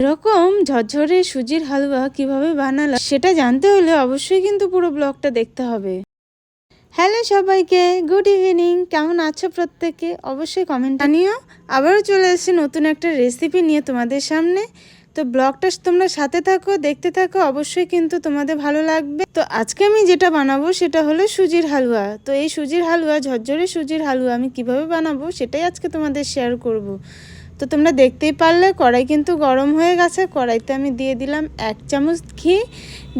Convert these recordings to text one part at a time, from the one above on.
এরকম ঝরঝরে সুজির হালুয়া কীভাবে বানালাম সেটা জানতে হলে অবশ্যই কিন্তু পুরো ব্লগটা দেখতে হবে। হ্যালো সবাইকে, গুড ইভিনিং। কেমন আছো প্রত্যেকে? অবশ্যই কমেন্ট জানিও। আবারও চলে এসেছি নতুন একটা রেসিপি নিয়ে তোমাদের সামনে। তো ব্লগটা তোমরা সাথে থাকো, দেখতে থাকো, অবশ্যই কিন্তু তোমাদের ভালো লাগবে। তো আজকে আমি যেটা বানাবো সেটা হলো সুজির হালুয়া। তো এই সুজির হালুয়া, ঝরঝরে সুজির হালুয়া আমি কীভাবে বানাবো সেটাই আজকে তোমাদের শেয়ার করব। তো তোমরা দেখতেই পারলে, কড়াই কিন্তু গরম হয়ে গেছে। কড়াইতে আমি দিয়ে দিলাম এক চামচ ঘি,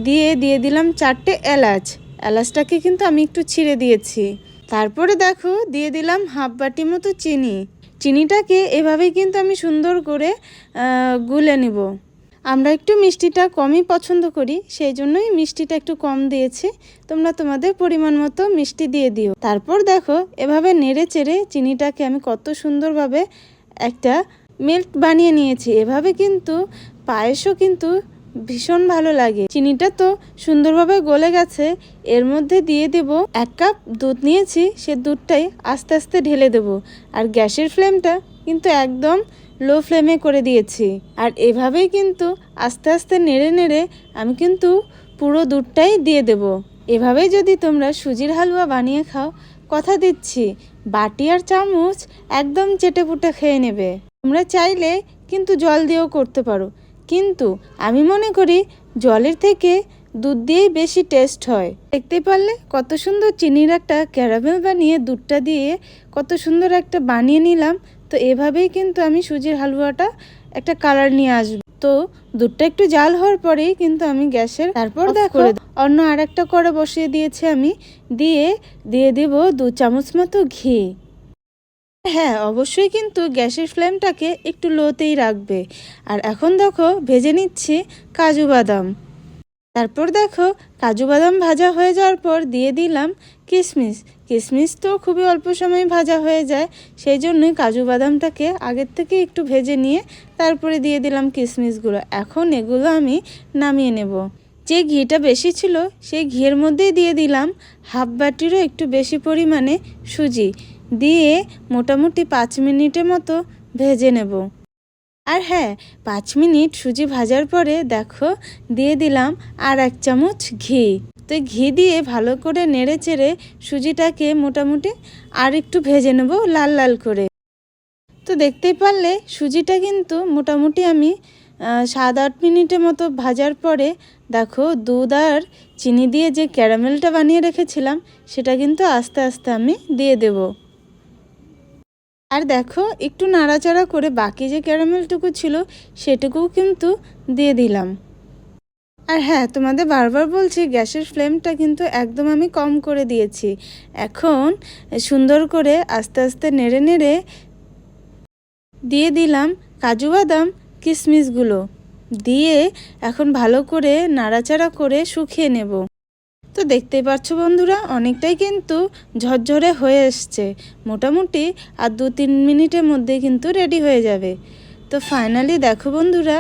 দিয়ে দিয়ে দিলাম চারটে এলাচ। এলাচটাকে কিন্তু আমি একটু ছিঁড়ে দিয়েছি। তারপরে দেখো, দিয়ে দিলাম হাফ বাটি মতো চিনি। চিনিটাকে এভাবেই কিন্তু আমি সুন্দর করে গুলে নিব। আমরা একটু মিষ্টিটা কমই পছন্দ করি, সেই জন্যই মিষ্টিটা একটু কম দিয়েছি। তোমরা তোমাদের পরিমাণ মতো মিষ্টি দিয়ে দিও। তারপর দেখো, এভাবে নেড়ে চেড়ে চিনিটাকে আমি কত সুন্দরভাবে একটা মিল্ক বানিয়ে নিয়েছি। এভাবে কিন্তু পায়েসও কিন্তু ভীষণ ভালো লাগে। চিনিটা তো সুন্দরভাবে গলে গেছে। এর মধ্যে দিয়ে দেব এক কাপ দুধ নিয়েছি। সে দুধটাই আস্তে আস্তে ঢেলে দেব। আর গ্যাসের ফ্লেমটা কিন্তু একদম লো ফ্লেমে করে দিয়েছি। আর এভাবেই কিন্তু আস্তে আস্তে নেড়ে নেড়ে আমি কিন্তু পুরো দুধটাই দিয়ে দেব। এভাবেই যদি তোমরা সুজির হালুয়া বানিয়ে খাও কথা দিচ্ছি, বাটি আর চামচ একদম চেটে পুটে খেয়ে নেবে। তোমরা চাইলে কিন্তু জল দিয়েও করতে পারো। কিন্তু আমি মনে করি জলের থেকে দুধ দিয়েই বেশি টেস্ট হয়। দেখতে পারলে কত সুন্দর চিনির একটা ক্যারামেল বানিয়ে দুধটা দিয়ে কত সুন্দর একটা বানিয়ে নিলাম। তো এভাবেই কিন্তু আমি সুজির হালুয়াটা একটা কালার নিয়ে আসব। তো দুধটা একটু জাল হওয়ার পরেই কিন্তু আমি গ্যাসের তারপর দেখো অন্য আরেকটা করে বসিয়ে দিয়েছি আমি। দিয়ে দিয়ে দেব দু চামচ মতো ঘি। হ্যাঁ অবশ্যই কিন্তু গ্যাসের ফ্লেমটাকে একটু লোতেই রাখবে। আর এখন দেখো ভেজে নিচ্ছি কাজু বাদাম। তারপর দেখো কাজু বাদাম ভাজা হয়ে যাওয়ার পর দিয়ে দিলাম কিশমিশ কিশমিশ তো খুবই অল্প সময় ভাজা হয়ে যায়, সেই জন্যই কাজু বাদামটাকে আগের থেকে একটু ভেজে নিয়ে তারপরে দিয়ে দিলাম কিশমিশগুলো এখন এগুলো আমি নামিয়ে নেব। যে ঘিটা বেশি ছিল, সেই ঘিয়ের মধ্যেই দিয়ে দিলাম হাফ বাটিরও একটু বেশি পরিমাণে সুজি। দিয়ে মোটামুটি পাঁচ মিনিটের মতো ভেজে নেব। আর হ্যাঁ পাঁচ মিনিট সুজি ভাজার পরে দেখো, দিয়ে দিলাম আর এক চামচ ঘি। তো ঘি দিয়ে ভালো করে নেড়ে চেড়ে সুজিটাকে মোটামুটি আর একটু ভেজে নেব লাল লাল করে। তো দেখতেই পারলে সুজিটা কিন্তু মোটামুটি আমি সাত আট মিনিটের মতো ভাজার পরে দেখো দুধ আর চিনি দিয়ে যে ক্যারামেলটা বানিয়ে রেখেছিলাম, সেটা কিন্তু আস্তে আস্তে আমি দিয়ে দেবো। আর দেখো একটু নাড়াচাড়া করে বাকি যে ক্যারামেলটুকু ছিল, সেটুকুও কিন্তু দিয়ে দিলাম। আর হ্যাঁ তোমাদের বারবার বলছি, গ্যাসের ফ্লেমটা কিন্তু একদম আমি কম করে দিয়েছি। এখন সুন্দর করে আস্তে আস্তে নেড়ে নেড়ে দিয়ে দিলাম কাজু বাদাম কিশমিশগুলো দিয়ে এখন ভালো করে নাড়াচাড়া করে শুকিয়ে নেব। তো দেখতেই পাচ্ছ বন্ধুরা, অনেকটাই কিন্তু ঝরঝরে হয়ে এসছে। মোটামুটি আর দু তিন মিনিটের মধ্যে কিন্তু রেডি হয়ে যাবে। তো ফাইনালি দেখো বন্ধুরা,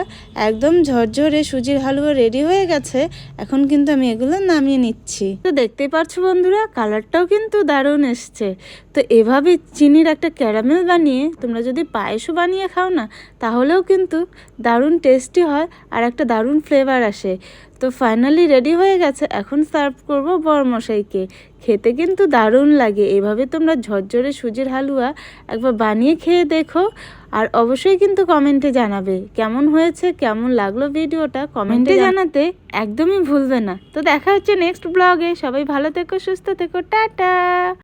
একদম ঝরঝরে সুজির হালুয়া রেডি হয়ে গেছে, এখন কিন্তু আমি এগুলো নামিয়ে নিচ্ছি। তো দেখতেই পাচ্ছ বন্ধুরা কালারটাও কিন্তু দারুণ এসছে। তো এভাবে চিনির একটা ক্যারামেল বানিয়ে, তোমরা যদি পায়েসও বানিয়ে খাও না, তাহলেও কিন্তু দারুণ টেস্টি হয় আর একটা দারুণ ফ্লেভার আসে। তো ফাইনালি রেডি হয়ে গেছে। এখন সার্ভ করব বরমশাইকে। খেতে কিন্তু দারুণ লাগে। এভাবে তোমরা ঝরঝরে সুজির হালুয়া একবার বানিয়ে খেয়ে দেখো। আর অবশ্যই কিন্তু কমেন্টে জানাবে। কেমন হয়েছে কেমন লাগল ভিডিওটা কমেন্টে জানাতে একদমই ভুলবে না। তো দেখা হচ্ছে নেক্সট ব্লগে সবাই ভালো থেকো সুস্থ থেকো। টাটা!